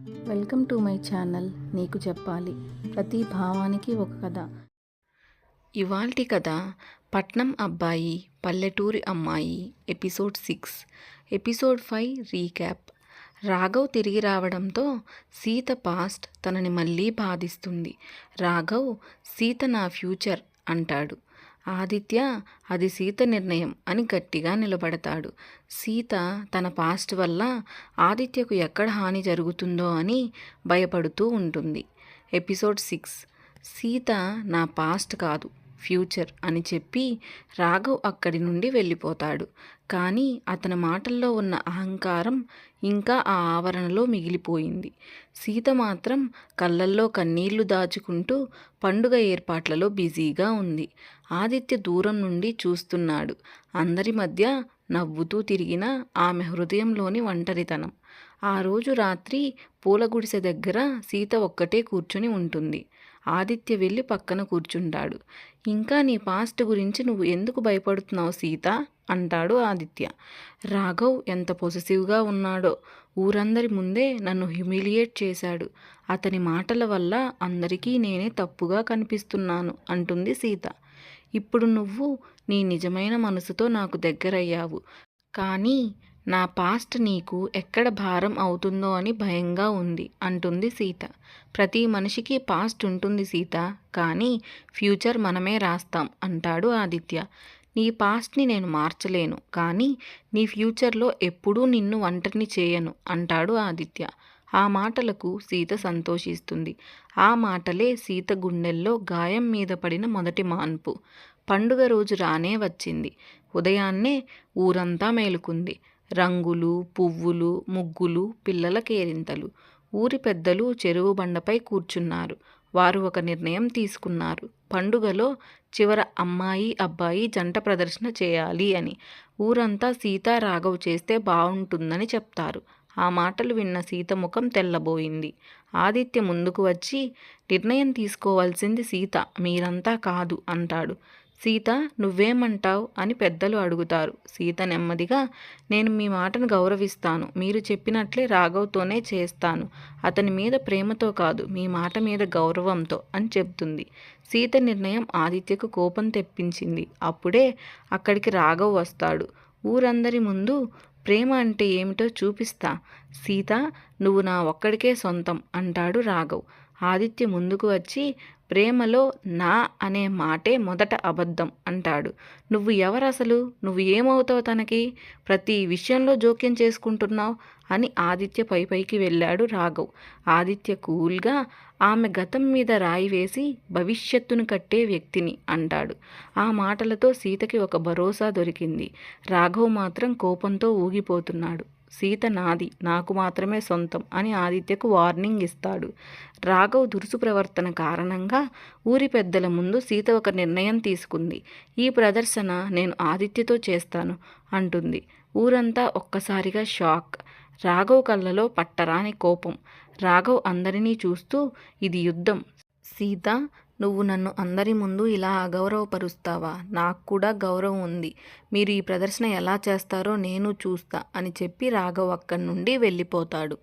Welcome to my channel నీకు చెప్పాలి. ప్రతి భావానికి ఒక కథ. ఇవాల్టి కథ పట్నం అబ్బాయి పల్లెటూరి అమ్మాయి episode six. Episode five recap. Raghav తిరిగి రావడంతో సీత పాస్ట్ తనని మళ్ళీ బాధిస్తుంది. రాఘవ్ సీత నా ఫ్యూచర్ అంటాడు. ఆదిత్య అది సీత నిర్ణయం అని గట్టిగా నిలబడతాడు. సీత తన పాస్ట్ వల్ల ఆదిత్యకు ఎక్కడ హాని జరుగుతుందో అని భయపడుతూ ఉంటుంది. Episode six. సీత నా పాస్ట్ కాదు. ఫ్యూచర్ అని చెప్పి రాఘవ్ అక్కడి నుండి వెళ్ళిపోతాడు. కానీ అతని మాటల్లో ఉన్న అహంకారం ఇంకా ఆ ఆవరణలో మిగిలిపోయింది. సీత మాత్రం కళ్ళల్లో కన్నీళ్ళు దాచుకుంటూ పండుగ ఏర్పాట్లలో బిజీగా ఉంది. ఆదిత్య దూరం నుండి చూస్తున్నాడు. అందరి మధ్య నవ్వుతూ తిరిగిన ఆమె హృదయంలోని ఒంటరితనం. ఆ రోజు రాత్రి పూలగుడిసె దగ్గర సీత ఒక్కటే కూర్చుని ఉంటుంది. ఆదిత్య వెళ్ళి పక్కన కూర్చుంటాడు. ఇంకా నీ పాస్ట్ గురించి నువ్వు ఎందుకు భయపడుతున్నావు సీత? అంటాడు ఆదిత్య. రాఘవ్ ఎంత పొసెసివ్గా ఉన్నాడో. ఊరందరి ముందే నన్ను హ్యూమిలియేట్ చేశాడు. అతని మాటల వల్ల అందరికీ నేనే తప్పుగా కనిపిస్తున్నాను అంటుంది సీత. ఇప్పుడు నువ్వు నీ నిజమైన మనసుతో నాకు దగ్గరయ్యావు. కానీ నా పాస్ట్ నీకు ఎక్కడ భారం అవుతుందో అని భయంగా ఉంది అంటుంది సీత. ప్రతి మనిషికి పాస్ట్ ఉంటుంది సీత కానీ ఫ్యూచర్ మనమే రాస్తాం అంటాడు ఆదిత్య. నీ పాస్ట్ని నేను మార్చలేను కానీ నీ ఫ్యూచర్లో ఎప్పుడూ నిన్ను ఒంటరిని చేయను అంటాడు ఆదిత్య. ఆ మాటలకు సీత సంతోషిస్తుంది. ఆ మాటలే సీత గుండెల్లో గాయం మీద పడిన మొదటి మాన్పు. పండుగ రోజు రానే వచ్చింది. ఉదయాన్నే ఊరంతా మేలుకుంది. రంగులు పువ్వులు ముగ్గులు పిల్లల కేరింతలు ఊరి పెద్దలు చెరువు బండపై కూర్చున్నారు. వారు ఒక నిర్ణయం తీసుకున్నారు. పండుగలో చివర అమ్మాయి అబ్బాయి జంట ప్రదర్శన చేయాలి అని. ఊరంతా సీత రాఘవ్ చేస్తే బాగుంటుందని చెప్తారు. ఆ మాటలు విన్న సీత ముఖం తెల్లబోయింది. ఆదిత్య ముందుకు వచ్చి నిర్ణయం తీసుకోవాల్సింది సీత మీరంతా కాదు అంటాడు. సీత నువ్వేమంటావు? అని పెద్దలు అడుగుతారు. సీత నెమ్మదిగా నేను మీ మాటను గౌరవిస్తాను. మీరు చెప్పినట్లే రాఘవ్తోనే చేస్తాను. అతని మీద ప్రేమతో కాదు మీ మాట మీద గౌరవంతో అని చెబుతుంది సీత నిర్ణయం ఆదిత్యకు కోపం తెప్పించింది. అప్పుడే అక్కడికి రాఘవ్ వస్తాడు. ఊరందరి ముందు ప్రేమ అంటే ఏమిటో చూపిస్తా. సీత నువ్వు నా ఒక్కడికే సొంతం అంటాడు రాఘవ్. ఆదిత్య ముందుకు వచ్చి ప్రేమలో నా అనే మాటే మొదట అబద్ధం అంటాడు. నువ్వు ఎవరు అసలు నువ్వు ఏమవుతావు తనకి? ప్రతి విషయంలో జోక్యం చేసుకుంటున్నావు? అని ఆదిత్య పై పైకి వెళ్ళాడు రాఘవ్. ఆదిత్య కూల్గా ఆమె గతం మీద రాయి వేసి భవిష్యత్తును కట్టే వ్యక్తిని అంటాడు. ఆ మాటలతో సీతకి ఒక భరోసా దొరికింది. రాఘవ్ మాత్రం కోపంతో ఊగిపోతున్నాడు. సీత నాది నాకు మాత్రమే సొంతం అని ఆదిత్యకు వార్నింగ్ ఇస్తాడు. రాఘవ్ దురుసు ప్రవర్తన కారణంగా ఊరి పెద్దల ముందు సీత ఒక నిర్ణయం తీసుకుంది. ఈ ప్రదర్శన నేను ఆదిత్యతో చేస్తాను అంటుంది. ఊరంతా ఒక్కసారిగా షాక్. రాఘవ్ కళ్ళలో పట్టరాని కోపం. రాఘవ్ అందరినీ చూస్తూ ఇది యుద్ధం. సీత నువ్వు నన్ను అందరి ముందు ఇలా అగౌరవపరుస్తావా? నాకు కూడా గౌరవం ఉంది. మీరు ఈ ప్రదర్శన ఎలా చేస్తారో నేను చూస్తా అని చెప్పి రాఘవ్ అక్కడి నుండి వెళ్ళిపోతాడు.